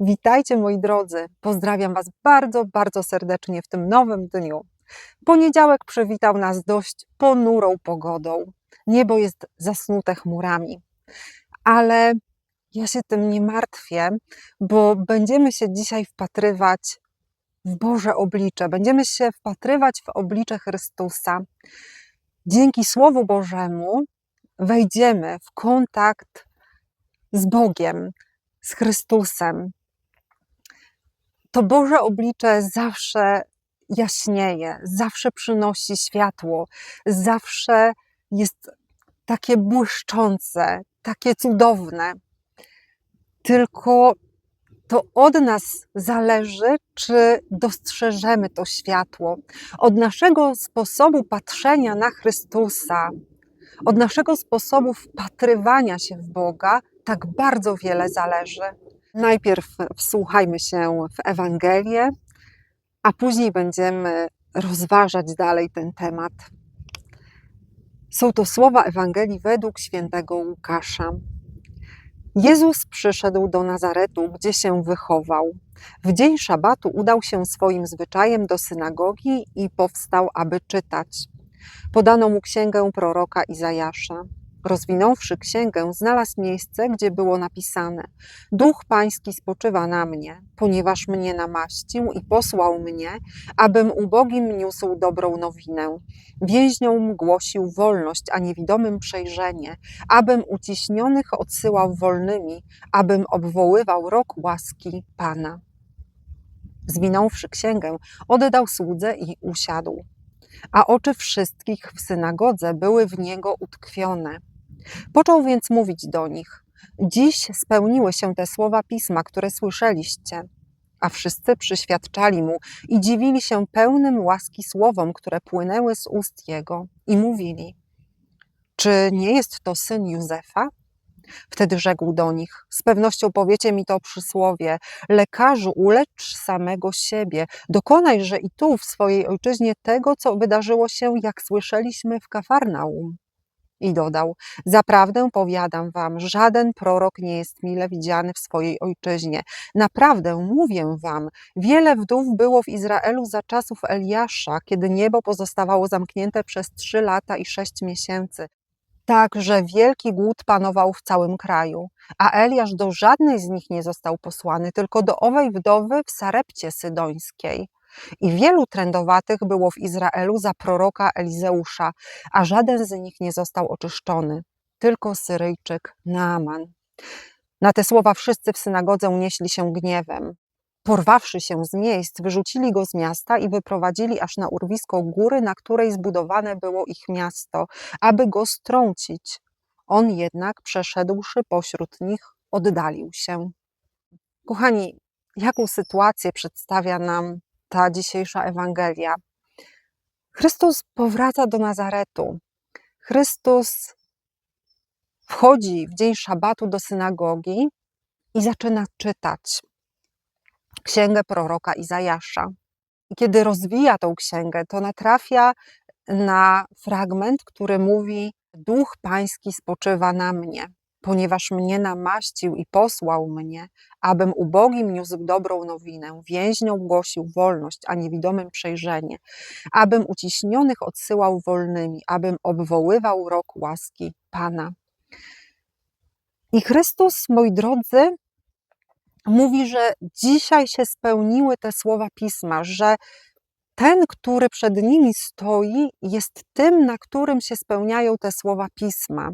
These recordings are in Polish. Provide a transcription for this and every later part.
Witajcie moi drodzy. Pozdrawiam Was bardzo, bardzo serdecznie w tym nowym dniu. Poniedziałek przywitał nas dość ponurą pogodą. Niebo jest zasnute chmurami. Ale ja się tym nie martwię, bo będziemy się dzisiaj wpatrywać w Boże oblicze. Będziemy się wpatrywać w oblicze Chrystusa. Dzięki Słowu Bożemu wejdziemy w kontakt z Bogiem, z Chrystusem. To Boże oblicze zawsze jaśnieje, zawsze przynosi światło, zawsze jest takie błyszczące, takie cudowne. Tylko to od nas zależy, czy dostrzeżemy to światło. Od naszego sposobu patrzenia na Chrystusa, od naszego sposobu wpatrywania się w Boga, tak bardzo wiele zależy. Najpierw wsłuchajmy się w Ewangelię, a później będziemy rozważać dalej ten temat. Są to słowa Ewangelii według świętego Łukasza. Jezus przyszedł do Nazaretu, gdzie się wychował. W dzień szabatu udał się swoim zwyczajem do synagogi i powstał, aby czytać. Podano mu księgę proroka Izajasza. Rozwinąwszy księgę, znalazł miejsce, gdzie było napisane: Duch Pański spoczywa na mnie, ponieważ mnie namaścił i posłał mnie, abym ubogim niósł dobrą nowinę. Więźniom głosił wolność, a niewidomym przejrzenie, abym uciśnionych odsyłał wolnymi, abym obwoływał rok łaski Pana. Zwinąwszy księgę, oddał słudze i usiadł. A oczy wszystkich w synagodze były w niego utkwione. Począł więc mówić do nich: Dziś spełniły się te słowa pisma, które słyszeliście. A wszyscy przyświadczali mu i dziwili się pełnym łaski słowom, które płynęły z ust jego, i mówili: Czy nie jest to syn Józefa? Wtedy rzekł do nich: Z pewnością powiecie mi to przysłowie: Lekarzu, ulecz samego siebie, dokonajże i tu w swojej ojczyźnie tego, co wydarzyło się, jak słyszeliśmy w Kafarnaum. I dodał: Zaprawdę powiadam wam, żaden prorok nie jest mile widziany w swojej ojczyźnie. Naprawdę mówię wam, wiele wdów było w Izraelu za czasów Eliasza, kiedy niebo pozostawało zamknięte przez trzy lata i sześć miesięcy. Tak, że wielki głód panował w całym kraju, a Eliasz do żadnej z nich nie został posłany, tylko do owej wdowy w Sarepcie Sydońskiej. I wielu trędowatych było w Izraelu za proroka Elizeusza, a żaden z nich nie został oczyszczony, tylko Syryjczyk Naaman. Na te słowa wszyscy w synagodze unieśli się gniewem. Porwawszy się z miejsc, wyrzucili go z miasta i wyprowadzili aż na urwisko góry, na której zbudowane było ich miasto, aby go strącić. On jednak, przeszedłszy pośród nich, oddalił się. Kochani, jaką sytuację przedstawia nam ta dzisiejsza Ewangelia? Chrystus powraca do Nazaretu. Chrystus wchodzi w dzień szabatu do synagogi i zaczyna czytać księgę proroka Izajasza. I kiedy rozwija tą księgę, to natrafia na fragment, który mówi: Duch Pański spoczywa na mnie, ponieważ mnie namaścił i posłał mnie, abym ubogim niósł dobrą nowinę, więźniom głosił wolność, a niewidomym przejrzenie, abym uciśnionych odsyłał wolnymi, abym obwoływał rok łaski Pana. I Chrystus, moi drodzy, mówi, że dzisiaj się spełniły te słowa pisma, że ten, który przed nimi stoi, jest tym, na którym się spełniają te słowa pisma,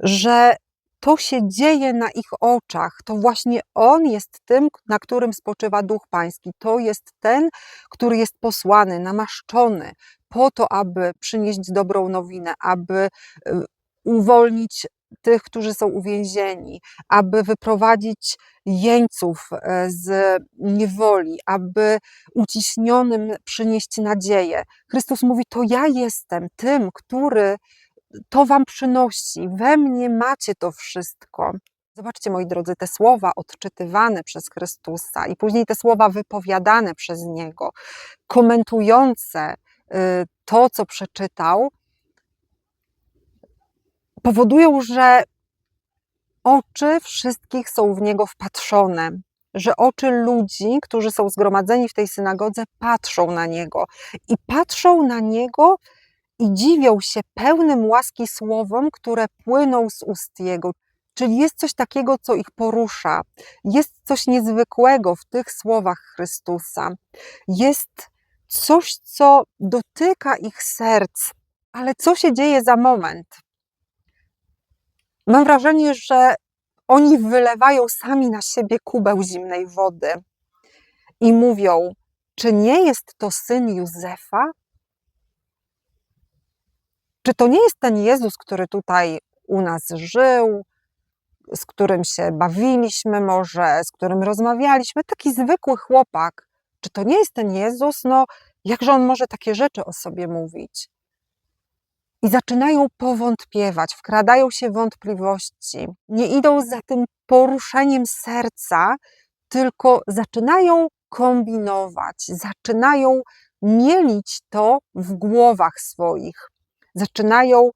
że to się dzieje na ich oczach. To właśnie On jest tym, na którym spoczywa Duch Pański. To jest ten, który jest posłany, namaszczony po to, aby przynieść dobrą nowinę, aby y, uwolnić tych, którzy są uwięzieni, aby wyprowadzić jeńców e, z niewoli, aby uciśnionym przynieść nadzieję. Chrystus mówi: To ja jestem tym, który to wam przynosi. We mnie macie to wszystko. Zobaczcie, moi drodzy, te słowa odczytywane przez Chrystusa i później te słowa wypowiadane przez Niego, komentujące y, to, co przeczytał, powodują, że oczy wszystkich są w niego wpatrzone. że oczy ludzi, którzy są zgromadzeni w tej synagodze, patrzą na niego i patrzą na niego i dziwią się pełnym łaski słowom, które płyną z ust jego. Czyli jest coś takiego, co ich porusza, jest coś niezwykłego w tych słowach Chrystusa, jest coś, co dotyka ich serc. Ale co się dzieje za moment? Mam wrażenie, że oni wylewają sami na siebie kubeł zimnej wody i mówią: Czy nie jest to syn Józefa? Czy to nie jest ten Jezus, który tutaj u nas żył, z którym się bawiliśmy, może z którym rozmawialiśmy? Taki zwykły chłopak. Czy to nie jest ten Jezus? No, jakże on może takie rzeczy o sobie mówić? I zaczynają powątpiewać, wkradają się wątpliwości, nie idą za tym poruszeniem serca, tylko zaczynają kombinować, zaczynają mielić to w głowach swoich, zaczynają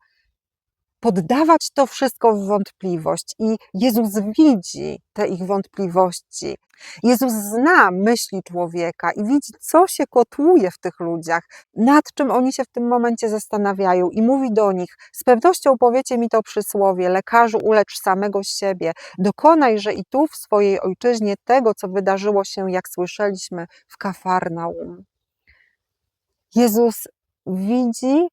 poddawać to wszystko w wątpliwość. I Jezus widzi te ich wątpliwości. Jezus zna myśli człowieka i widzi, co się kotłuje w tych ludziach, nad czym oni się w tym momencie zastanawiają, i mówi do nich: Z pewnością powiecie mi to przysłowie: Lekarzu, ulecz samego siebie, dokonaj, że i tu w swojej ojczyźnie tego, co wydarzyło się, jak słyszeliśmy w Kafarnaum. Jezus widzi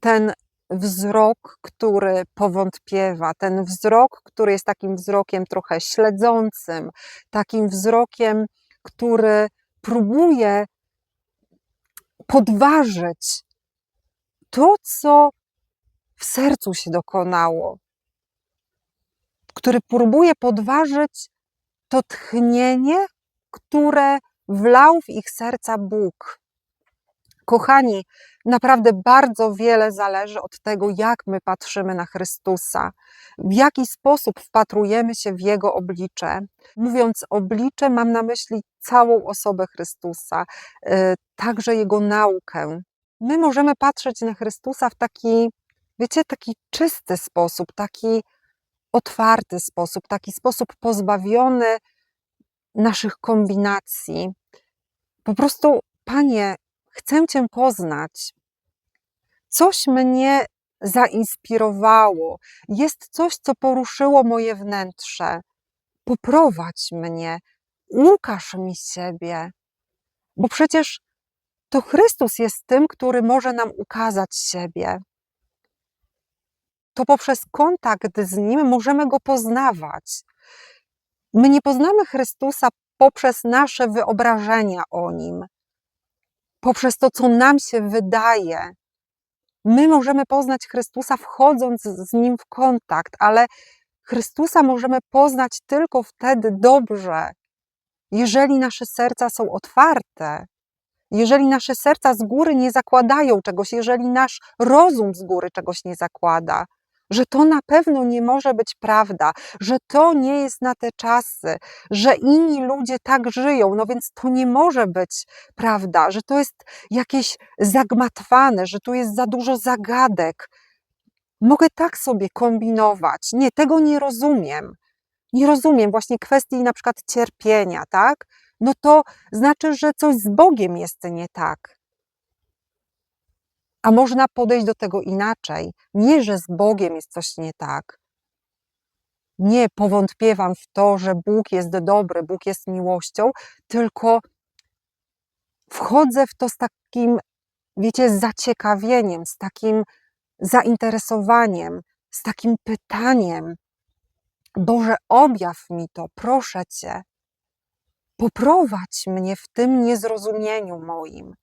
ten wzrok, który powątpiewa, ten wzrok, który jest takim wzrokiem trochę śledzącym, takim wzrokiem, który próbuje podważyć to, co w sercu się dokonało, który próbuje podważyć to tchnienie, które wlał w ich serca Bóg. Kochani, naprawdę bardzo wiele zależy od tego, jak my patrzymy na Chrystusa, w jaki sposób wpatrujemy się w Jego oblicze. Mówiąc oblicze, mam na myśli całą osobę Chrystusa, y, także Jego naukę. My możemy patrzeć na Chrystusa w taki, wiecie, taki czysty sposób, taki otwarty sposób, taki sposób pozbawiony naszych kombinacji. Po prostu, Panie, chcę Cię poznać. Coś mnie zainspirowało, jest coś, co poruszyło moje wnętrze. Poprowadź mnie, ukaż mi siebie, bo przecież to Chrystus jest tym, który może nam ukazać siebie. To poprzez kontakt z Nim możemy Go poznawać. My nie poznamy Chrystusa poprzez nasze wyobrażenia o Nim poprzez to, co nam się wydaje. My możemy poznać Chrystusa wchodząc z Nim w kontakt, ale Chrystusa możemy poznać tylko wtedy dobrze, jeżeli nasze serca są otwarte, jeżeli nasze serca z góry nie zakładają czegoś, jeżeli nasz rozum z góry czegoś nie zakłada że to na pewno nie może być prawda, że to nie jest na te czasy, że inni ludzie tak żyją, no więc to nie może być prawda, że to jest jakieś zagmatwane, że tu jest za dużo zagadek. Mogę tak sobie kombinować. Nie, tego nie rozumiem. Nie rozumiem właśnie kwestii na przykład cierpienia, tak? No to znaczy, że coś z Bogiem jest nie tak. A można podejść do tego inaczej. Nie, że z Bogiem jest coś nie tak. Nie powątpiewam w to, że Bóg jest dobry, Bóg jest miłością, tylko wchodzę w to z takim, wiecie, zaciekawieniem, z takim zainteresowaniem, z takim pytaniem. Boże, objaw mi to, proszę Cię. Poprowadź mnie w tym niezrozumieniu moim.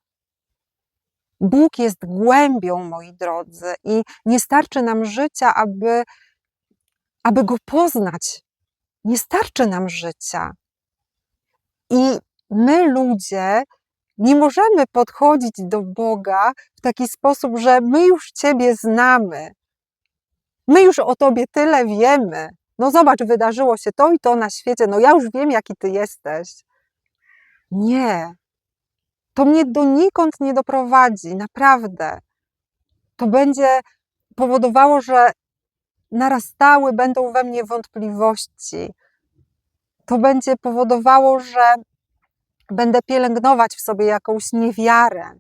Bóg jest głębią, moi drodzy, i nie starczy nam życia, aby, aby go poznać. Nie starczy nam życia. I my, ludzie, nie możemy podchodzić do Boga w taki sposób, że my już Ciebie znamy. My już o Tobie tyle wiemy. No zobacz, wydarzyło się to i to na świecie. No ja już wiem, jaki Ty jesteś. Nie to mnie donikąd nie doprowadzi, naprawdę. To będzie powodowało, że narastały będą we mnie wątpliwości. to będzie powodowało, że będę pielęgnować w sobie jakąś niewiarę.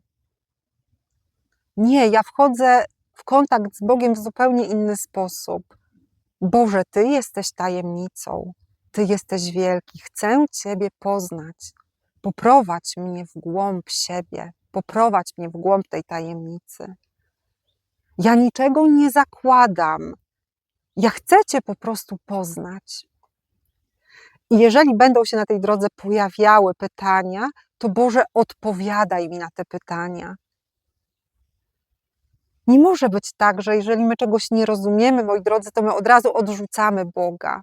Nie, ja wchodzę w kontakt z Bogiem w zupełnie inny sposób. Boże, Ty jesteś tajemnicą, Ty jesteś wielki, chcę Ciebie poznać. Poprowadź mnie w głąb siebie, poprowadź mnie w głąb tej tajemnicy. Ja niczego nie zakładam. Ja chcę Cię po prostu poznać. I jeżeli będą się na tej drodze pojawiały pytania, to Boże, odpowiadaj mi na te pytania. Nie może być tak, że jeżeli my czegoś nie rozumiemy, moi drodzy, to my od razu odrzucamy Boga,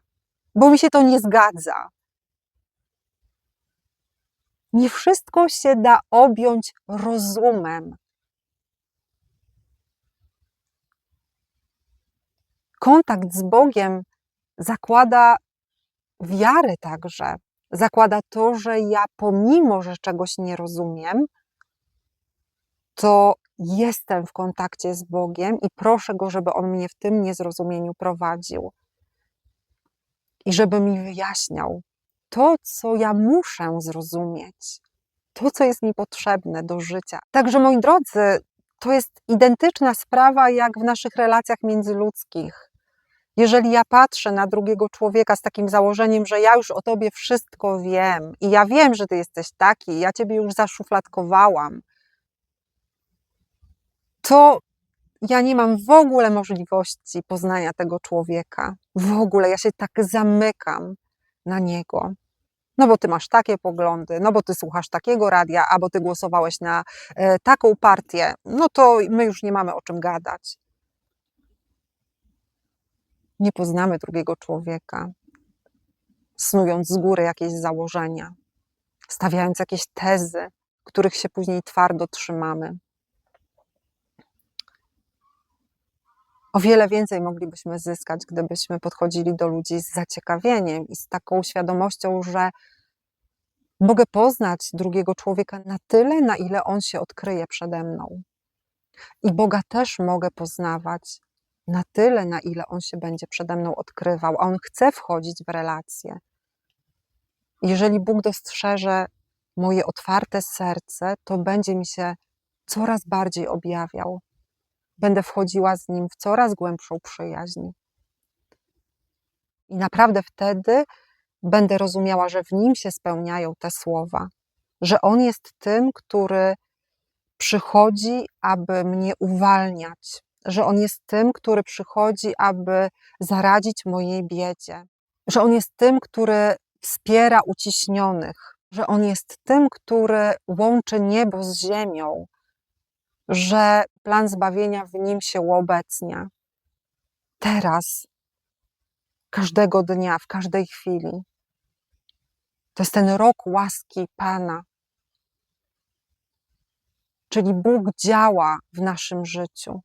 bo mi się to nie zgadza. Nie wszystko się da objąć rozumem. Kontakt z Bogiem zakłada wiarę także. Zakłada to, że ja pomimo, że czegoś nie rozumiem, to jestem w kontakcie z Bogiem i proszę Go, żeby On mnie w tym niezrozumieniu prowadził. I żeby mi wyjaśniał to, co ja muszę zrozumieć, to, co jest mi potrzebne do życia. Także, moi drodzy, to jest identyczna sprawa jak w naszych relacjach międzyludzkich. Jeżeli ja patrzę na drugiego człowieka z takim założeniem, że ja już o tobie wszystko wiem i ja wiem, że ty jesteś taki, ja ciebie już zaszufladkowałam, to ja nie mam w ogóle możliwości poznania tego człowieka. W ogóle ja się tak zamykam na niego. No bo ty masz takie poglądy, no bo ty słuchasz takiego radia, albo ty głosowałeś na e, taką partię, no to my już nie mamy o czym gadać. Nie poznamy drugiego człowieka, snując z góry jakieś założenia, stawiając jakieś tezy, których się później twardo trzymamy. O wiele więcej moglibyśmy zyskać, gdybyśmy podchodzili do ludzi z zaciekawieniem i z taką świadomością, że mogę poznać drugiego człowieka na tyle, na ile on się odkryje przede mną. I Boga też mogę poznawać na tyle, na ile on się będzie przede mną odkrywał, a on chce wchodzić w relacje. Jeżeli Bóg dostrzeże moje otwarte serce, to będzie mi się coraz bardziej objawiał będę wchodziła z nim w coraz głębszą przyjaźń. I naprawdę wtedy będę rozumiała, że w nim się spełniają te słowa, że on jest tym, który przychodzi, aby mnie uwalniać, że on jest tym, który przychodzi, aby zaradzić mojej biedzie, że on jest tym, który wspiera uciśnionych, że on jest tym, który łączy niebo z ziemią, że plan zbawienia w nim się uobecnia. Teraz, każdego dnia, w każdej chwili. To jest ten rok łaski Pana. Czyli Bóg działa w naszym życiu.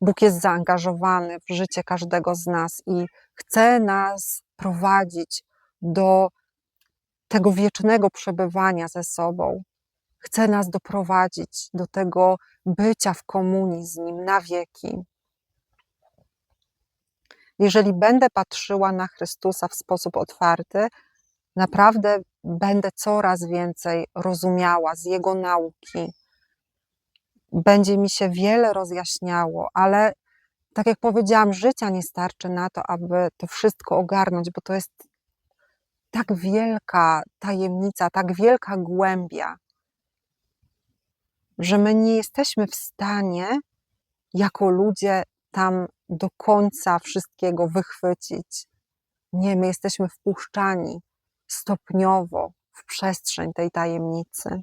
Bóg jest zaangażowany w życie każdego z nas i chce nas prowadzić do tego wiecznego przebywania ze sobą, chce nas doprowadzić do tego bycia w komunii z Nim na wieki. Jeżeli będę patrzyła na Chrystusa w sposób otwarty, naprawdę będę coraz więcej rozumiała z Jego nauki. Będzie mi się wiele rozjaśniało, ale tak jak powiedziałam, życia nie starczy na to, aby to wszystko ogarnąć, bo to jest tak wielka tajemnica, tak wielka głębia że my nie jesteśmy w stanie jako ludzie tam do końca wszystkiego wychwycić. Nie, my jesteśmy wpuszczani stopniowo w przestrzeń tej tajemnicy.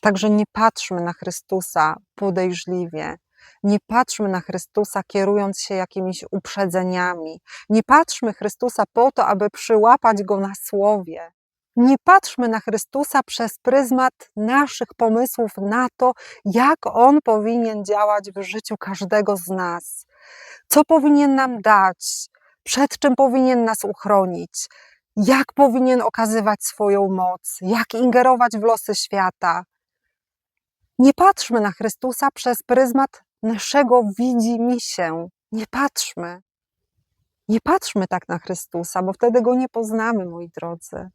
Także nie patrzmy na Chrystusa podejrzliwie, nie patrzmy na Chrystusa kierując się jakimiś uprzedzeniami, nie patrzmy Chrystusa po to, aby przyłapać go na słowie, nie patrzmy na Chrystusa przez pryzmat naszych pomysłów na to, jak On powinien działać w życiu każdego z nas, co powinien nam dać, przed czym powinien nas uchronić, jak powinien okazywać swoją moc, jak ingerować w losy świata. Nie patrzmy na Chrystusa przez pryzmat naszego widzi mi się. Nie patrzmy. Nie patrzmy tak na Chrystusa, bo wtedy go nie poznamy, moi drodzy.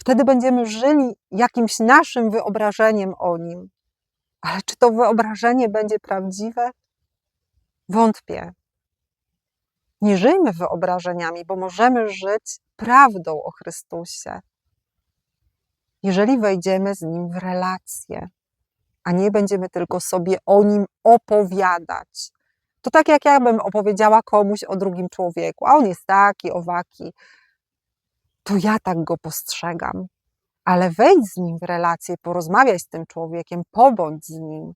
Wtedy będziemy żyli jakimś naszym wyobrażeniem o nim. Ale czy to wyobrażenie będzie prawdziwe? Wątpię. Nie żyjmy wyobrażeniami, bo możemy żyć prawdą o Chrystusie. Jeżeli wejdziemy z nim w relację, a nie będziemy tylko sobie o nim opowiadać. To tak jak ja bym opowiedziała komuś o drugim człowieku, a on jest taki, owaki, to ja tak go postrzegam. Ale wejdź z nim w relację, porozmawiaj z tym człowiekiem, pobądź z nim.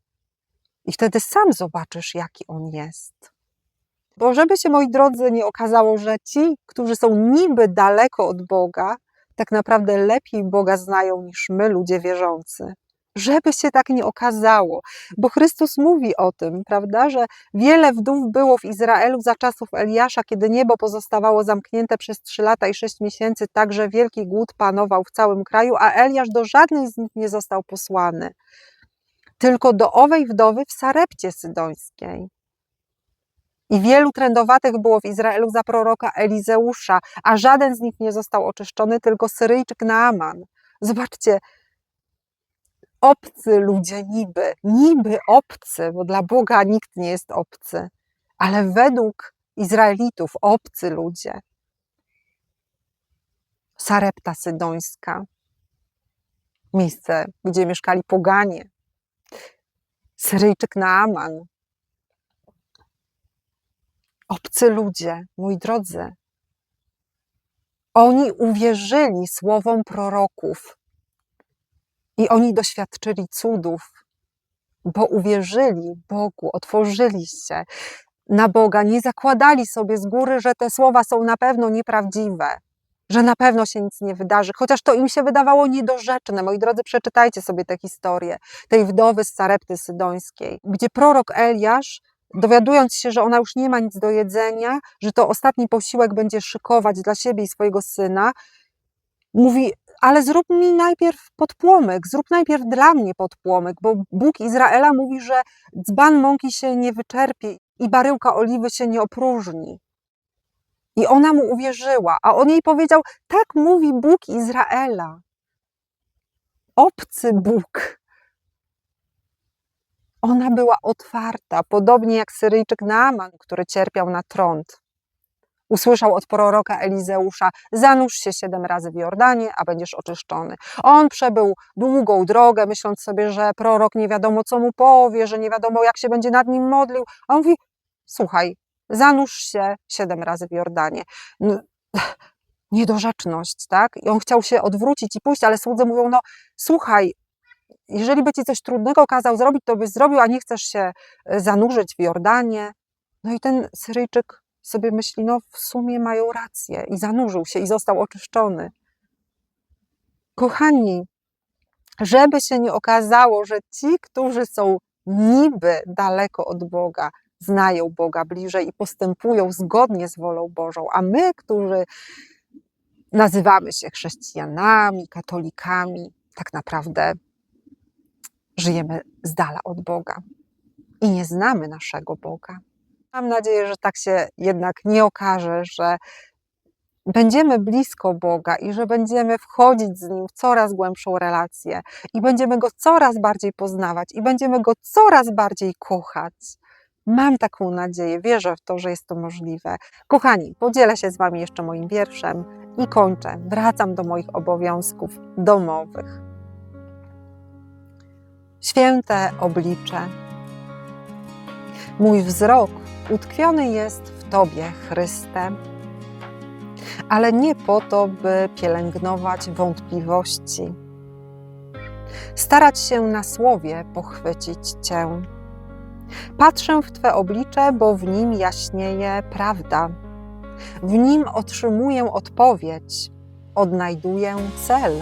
I wtedy sam zobaczysz, jaki on jest. Bo żeby się, moi drodzy, nie okazało, że ci, którzy są niby daleko od Boga, tak naprawdę lepiej Boga znają niż my, ludzie wierzący. Żeby się tak nie okazało, bo Chrystus mówi o tym, prawda, że wiele wdów było w Izraelu za czasów Eliasza, kiedy niebo pozostawało zamknięte przez trzy lata i sześć miesięcy, także wielki głód panował w całym kraju, a Eliasz do żadnej z nich nie został posłany. Tylko do owej wdowy w Sarepcie Sydońskiej. I wielu trędowatych było w Izraelu za proroka Elizeusza, a żaden z nich nie został oczyszczony, tylko Syryjczyk Naaman. Zobaczcie, obcy ludzie niby, niby obcy, bo dla Boga nikt nie jest obcy, ale według Izraelitów obcy ludzie. Sarepta Sydońska, miejsce, gdzie mieszkali poganie. Syryjczyk Naaman, obcy ludzie, moi drodzy. Oni uwierzyli słowom proroków i oni doświadczyli cudów, bo uwierzyli Bogu, otworzyli się na Boga, nie zakładali sobie z góry, że te słowa są na pewno nieprawdziwe, że na pewno się nic nie wydarzy, chociaż to im się wydawało niedorzeczne. Moi drodzy, przeczytajcie sobie tę historię tej wdowy z Sarepty Sydońskiej, gdzie prorok Eliasz dowiadując się, że ona już nie ma nic do jedzenia, że to ostatni posiłek będzie szykować dla siebie i swojego syna, mówi: Ale zrób mi najpierw podpłomyk, zrób najpierw dla mnie podpłomyk, bo Bóg Izraela mówi, że dzban mąki się nie wyczerpie i baryłka oliwy się nie opróżni. I ona mu uwierzyła, a on jej powiedział: Tak mówi Bóg Izraela. Obcy Bóg ona była otwarta, podobnie jak Syryjczyk Naaman, który cierpiał na trąd. Usłyszał od proroka Elizeusza: Zanurz się siedem razy w Jordanie, a będziesz oczyszczony. On przebył długą drogę, myśląc sobie, że prorok nie wiadomo co mu powie, że nie wiadomo jak się będzie nad nim modlił. A on mówi: Słuchaj, zanurz się siedem razy w Jordanie. No, niedorzeczność, tak? I on chciał się odwrócić i pójść, ale słudzy mówią: No, słuchaj, jeżeli by ci coś trudnego kazał zrobić, to byś zrobił, a nie chcesz się e, zanurzyć w Jordanie. No i ten Syryjczyk sobie myśli, no w sumie mają rację i zanurzył się i został oczyszczony. Kochani, żeby się nie okazało, że ci, którzy są niby daleko od Boga, znają Boga bliżej i postępują zgodnie z wolą Bożą, a my, którzy nazywamy się chrześcijanami, katolikami, tak naprawdę żyjemy z dala od Boga i nie znamy naszego Boga. Mam nadzieję, że tak się jednak nie okaże, że będziemy blisko Boga i że będziemy wchodzić z Nim w coraz głębszą relację i będziemy Go coraz bardziej poznawać i będziemy Go coraz bardziej kochać. Mam taką nadzieję, wierzę w to, że jest to możliwe. Kochani, podzielę się z Wami jeszcze moim wierszem i kończę. Wracam do moich obowiązków domowych święte oblicze. Mój wzrok utkwiony jest w Tobie, Chryste, ale nie po to, by pielęgnować wątpliwości, starać się na słowie pochwycić Cię. Patrzę w Twe oblicze, bo w nim jaśnieje prawda. W nim otrzymuję odpowiedź, odnajduję cel.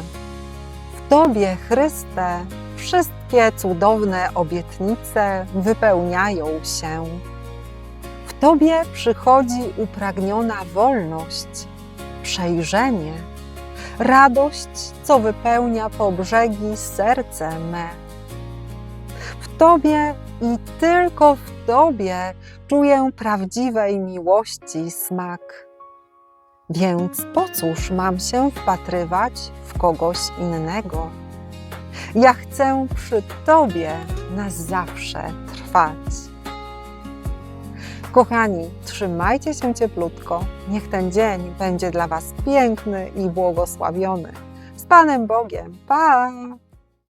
W Tobie, Chryste, wszystkie cudowne obietnice wypełniają się. Tobie przychodzi upragniona wolność, przejrzenie, radość, co wypełnia po brzegi serce me. W Tobie i tylko w Tobie czuję prawdziwej miłości smak. Więc po cóż mam się wpatrywać w kogoś innego? Ja chcę przy Tobie na zawsze trwać. Kochani, trzymajcie się cieplutko. Niech ten dzień będzie dla Was piękny i błogosławiony. Z Panem Bogiem. Pa!